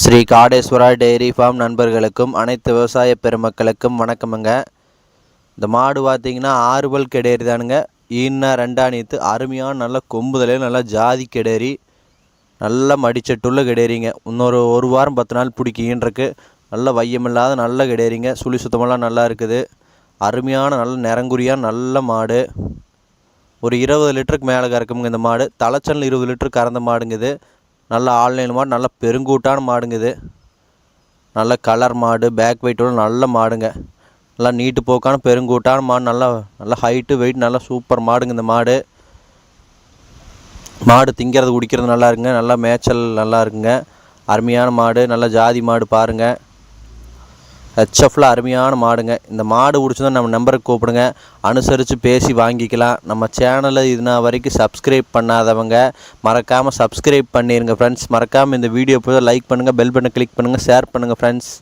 Sri Kadeswara dairy farm நண்பர்களுக்கும் அனைத்து விவசாய பெருமக்களுக்கும் வணக்கமுங்க. இந்த மாடு பார்த்தீங்கன்னா ஆறுபல் கெடேரி தானுங்க. ஈன்னா ரெண்டாணித்து அருமையான நல்ல கொம்புதலே நல்லா ஜாதி கெடேரி நல்ல மடிச்சட்டுள்ள கெடேரிங்க. இன்னொரு ஒரு வாரம் பத்து நாள் பிடிக்கின்றக்கு நல்ல வையமில்லாத நல்ல கெடேரிங்க. சுழி சுத்தமெல்லாம் நல்லா இருக்குது. அருமையான நல்ல நிறங்குறியான நல்ல மாடு. ஒரு இருபது லிட்டருக்கு மேலே கறக்குமுங்க இந்த மாடு. தலைச்சல் இருபது லிட்டர் கறந்த மாடுங்குது நல்ல ஆன்லைன் மாடு நல்ல பெருங்கூட்டான மாடுங்க இது. நல்ல கலர் மாடு பேக் வெயிட்டோட நல்ல மாடுங்க. நல்லா நீட்டு போக்கான பெருங்கூட்டான மாடு நல்லா நல்லா ஹைட்டு வெயிட் நல்லா சூப்பர் மாடுங்க இந்த மாடு. மாடு திங்கிறது குடிக்கிறது நல்லா இருக்குங்க. நல்லா மேய்ச்சல் நல்லா இருக்குங்க. அருமையான மாடு நல்ல ஜாதி மாடு பாருங்கள் ஹெச்எஃப்ல அருமையான மாடுங்க. இந்த மாடு பிடிச்சதா நம்ம நம்பருக்கு கூப்பிடுங்க. அனுசரித்து பேசி வாங்கிக்கலாம். நம்ம சேனலை இதுனா வரைக்கும் சப்ஸ்கிரைப் பண்ணாதவங்க மறக்காமல் சப்ஸ்கிரைப் பண்ணிடுங்க ஃப்ரெண்ட்ஸ் மறக்காமல் இந்த வீடியோ போய் லைக் பண்ணுங்கள் பெல் பட்டனை கிளிக் பண்ணுங்கள் ஷேர் பண்ணுங்கள் ஃப்ரெண்ட்ஸ்